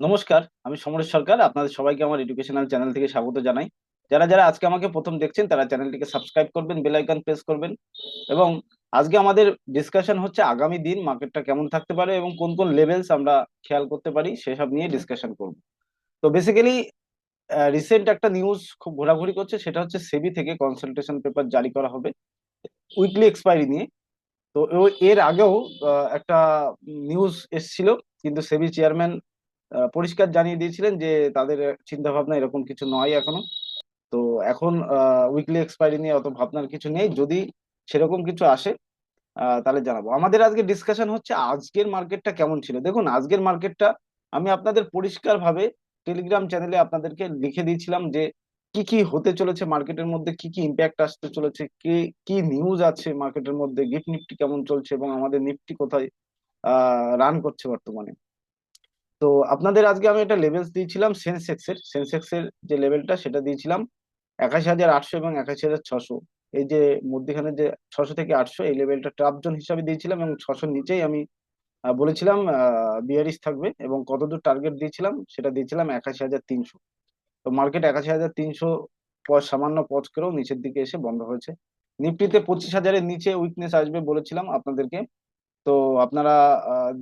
নমস্কার, আমি সমরেশ সরকার, আপনাদের সবাইকে আমার এডুকেশনাল চ্যানেল থেকে স্বাগত জানাই। যারা যারা আজকে আমাকে প্রথম দেখছেন, তারা চ্যানেলটিকে সাবস্ক্রাইব করবেন বেল আইকন প্রেস করবেন এবং আজকে আমাদের ডিসকাশন হচ্ছে আগামী দিন মার্কেটটা কেমন থাকতে পারে এবং কোন কোন লেভেলস আমরা খেয়াল করতে পারি, সেসব নিয়ে ডিসকাশন করব। তো বেসিক্যালি রিসেন্ট একটা নিউজ খুব ঘোরাঘুরি করছে, সেটা হচ্ছে সেবি থেকে কনসালটেশন পেপার জারি করা হবে উইকলি এক্সপায়ারি নিয়ে। তো এর আগেও একটা নিউজ এসছিল, কিন্তু সেবি চেয়ারম্যান পরিষ্কার জানিয়ে দিয়েছিলেন যে তাদের চিন্তা ভাবনা এরকম কিছু নয় এখনও। তো এখন উইকলি এক্সপায়ারি নিয়ে অত ভাবনার কিছু নেই। যদি সেরকম কিছু আসে তাহলে জানাব। আমাদের আজকে ডিসকাশন হচ্ছে আজকের মার্কেটটা কেমন ছিল। দেখুন, আজকের মার্কেটটা আমি আপনাদের পরিষ্কার ভাবে টেলিগ্রাম চ্যানেলে আপনাদেরকে লিখে দিয়েছিলাম যে কি কি হতে চলেছে মার্কেটের মধ্যে, কি কি ইম্প্যাক্ট আসতে চলেছে, কি কি নিউজ আছে মার্কেটের মধ্যে গিফট নিফটি কেমন চলছে এবং আমাদের নিফটি কোথায় রান করছে বর্তমানে। তো আপনাদের আজকে আমি একটা লেভেলস দিয়েছিলাম সেন্সেক্স এর। সেন্সেক্স এর যে লেভেলটা সেটা দিয়েছিলাম একাশি হাজার আটশো এবং একাশি হাজার ছশো। এই যে মধ্যখানে যে ছশো থেকে আটশো, এই লেভেলটা ট্রাপ জোন হিসাবে দিয়েছিলাম এবং ছশোর নিচেই আমি বলেছিলাম বিয়ারিশ থাকবে এবং কতদূর টার্গেট দিয়েছিলাম, সেটা দিয়েছিলাম একাশি হাজার তিনশো। তো মার্কেট একাশি হাজার তিনশো সামান্য পজ করেও নিচের দিকে এসে বন্ধ হয়েছে। নিফটিতে পঁচিশ হাজারের নিচে উইকনেস আসবে বলেছিলাম আপনাদেরকে। তো আপনারা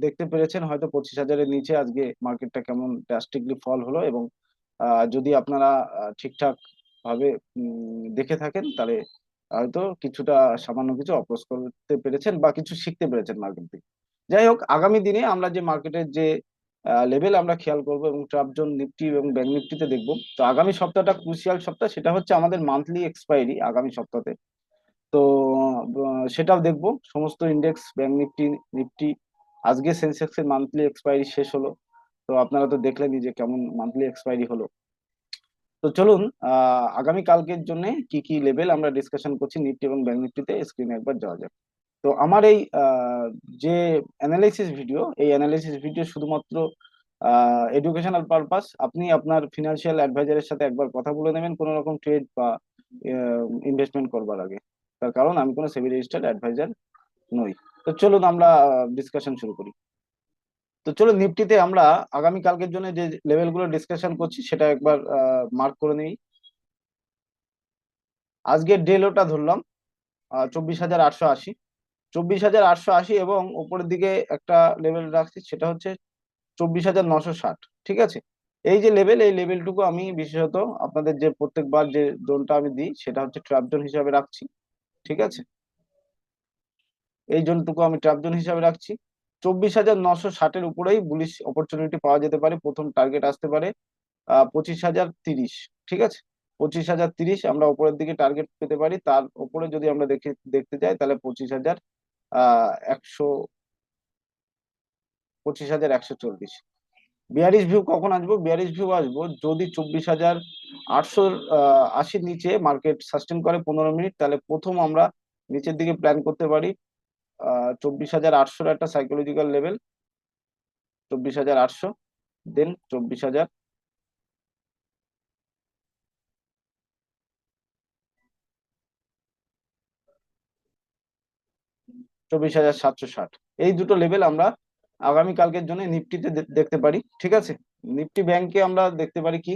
দেখতে পেরেছেন হয়তো পঁচিশ হাজারের নিচে আজকে মার্কেটটা কেমন ড্রাস্টিকলি ফল হলো এবং যদি আপনারা ঠিকঠাক ভাবে দেখে থাকেন তাহলে হয়তো কিছুটা সামান্য কিছু অপ্রস করতে পেরেছেন বা কিছু শিখতে পেরেছেন মার্কেট থেকে যাই হোক, আগামী দিনে আমরা যে মার্কেটের যে লেভেল আমরা খেয়াল করব এবং ট্রাপ জোন নিফটি এবং ব্যাংক নিফটিতে দেখব, তো আগামী সপ্তাহটা ক্রুশিয়াল সপ্তাহ, সেটা হচ্ছে আমাদের মান্থলি এক্সপায়ারি আগামী সপ্তাহে তো সেটাও দেখব। সমস্ত ইন্ডেক্স ব্যাংক নিফটি নিফটি আজকে সেন্সেক্স এর মান্থলি এক্সপায়ারি শেষ হলো। তো আপনারা তো দেখলেনই যে কেমন মান্থলি এক্সপায়ারি হলো। তো চলুন আগামী কালকের জন্য কি কি লেভেল আমরা ডিসকাশন করছি নিফটি এবং ব্যাংক নিফটিতে স্ক্রিনে একবার যাওয়া যাক। তো আমার এই যে অ্যানালাইসিস ভিডিও এই অ্যানালাইসিস ভিডিও শুধুমাত্র এডুকেশনাল পারপাস আপনি আপনার ফিনান্সিয়াল অ্যাডভাইজারের সাথে একবার কথা বলে নেবেন কোনো রকম ট্রেড বা ইনভেস্টমেন্ট করবার আগে। তার কারণ আমি কোনো সেবি রেজিস্টার্ড অ্যাডভাইজার নই। তো চলুন আমরা ডিসকাশন শুরু করি। তো চলো নিফটিতে আমরা আগামী কালকের জন্য যে লেভেলগুলো ডিসকাশন করছি, সেটা একবার মার্ক করে নিই। আজকের ডে লোটা ধরলাম চব্বিশ হাজার আটশো আশি। চব্বিশ হাজার আটশো আশি এবং উপরের দিকে একটা লেভেল রাখছি, সেটা হচ্ছে চব্বিশ হাজার নশো ষাট। ঠিক আছে? এই যে লেভেল এই লেভেলটুকু আমি বিশেষত আপনাদের যে প্রত্যেকবার যে জোনটা আমি দিই, সেটা হচ্ছে ট্র্যাপ জোন হিসাবে রাখছি। ঠিক আছে? এই জোনটুকু আমি ট্র্যাপ জোন হিসাবে রাখছি। চব্বিশ হাজার নশো ষাটের উপরেই বুলিশ অপরচুনিটি পাওয়া যেতে পারে। প্রথম টার্গেট আসতে পারে পঁচিশ হাজার তিরিশ, ঠিক আছে? পঁচিশ হাজার তিরিশ আমরা উপরের দিকে টার্গেট পেতে পারি। তার উপরে যদি আমরা দেখে, দেখতে যাই, তাহলে পঁচিশ হাজার একশো, পঁচিশ হাজার একশো চল্লিশ। বিয়ারিশ ভিউ কখন আসব? বিয়ারিশ ভিউ আসব যদি চব্বিশ হাজার আটশো আশির নিচে মার্কেট সাস্টেন করে পনেরো মিনিট, তাহলে প্রথম আমরা নিচের দিকে প্ল্যান করতে পারি চব্বিশ হাজার আটশোর একটা সাইকোলজিক্যাল লেভেল চব্বিশ হাজার আটশো দেন চব্বিশ হাজার চব্বিশ হাজার সাতশো ষাট। এই দুটো লেভেল আমরা আগামী কালকের জন্য নিফটিতে দেখতে পারি, ঠিক আছে? নিফটি ব্যাংকে আমরা দেখতে পারি কি?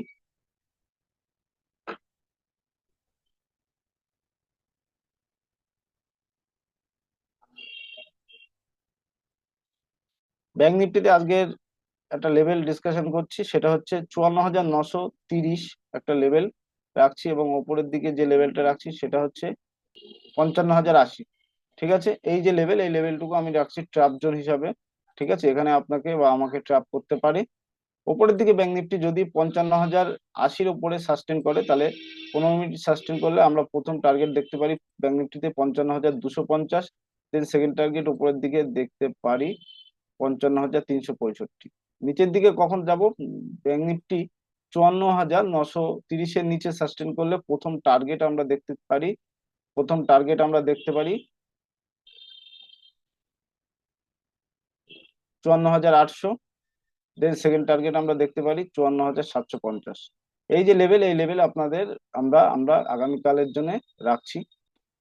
ব্যাংক নিফটিতে আজকের একটা লেভেল ডিসকাশন করছি, সেটা হচ্ছে চুয়ান্ন হাজার নশো তিরিশ একটা লেভেল রাখছি এবং ওপরের দিকে যে লেভেলটা রাখছি সেটা হচ্ছে পঞ্চান্ন হাজার আশি, ঠিক আছে? এই যে লেভেল এই লেভেলটুকু আমি রাখছি ট্র্যাপ জোন হিসাবে। ঠিক আছে? এখানে আপনাকে বা আমাকে ট্র্যাপ করতে পারে। ওপরের দিকে ব্যাংক নিফটি যদি পঞ্চান্ন হাজার আশির উপরে সাস্টেন করে, তাহলে পনেরো মিনিট সাস্টেন করলে আমরা প্রথম টার্গেট দেখতে পারি ব্যাংক নিফটিতে পঞ্চান্ন হাজার দুশো পঞ্চাশ দেন সেকেন্ড টার্গেট উপরের দিকে দেখতে পারি পঞ্চান্ন হাজার তিনশো পঁয়ষট্টি। নিচের দিকে কখন যাব? ব্যাংক নিফটি চুয়ান্ন হাজার নশো তিরিশের নিচে সাস্টেন করলে প্রথম টার্গেট আমরা দেখতে পারি, প্রথম টার্গেট আমরা দেখতে পারি চুয়ান্ন হাজার আটশো। দেন সেকেন্ড টার্গেট আমরা দেখতে পারি চুয়ান্ন হাজার সাতশো পঞ্চাশ। এই যে লেভেল এই লেভেল আপনাদের আমরা আমরা আগামীকালের জন্য রাখছি।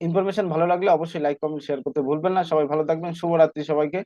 ইনফরমেশন ভালো লাগলে অবশ্যই লাইক কমেন্ট শেয়ার করতে ভুলবেন না। সবাই ভালো থাকবেন। শুভরাত্রি সবাইকে।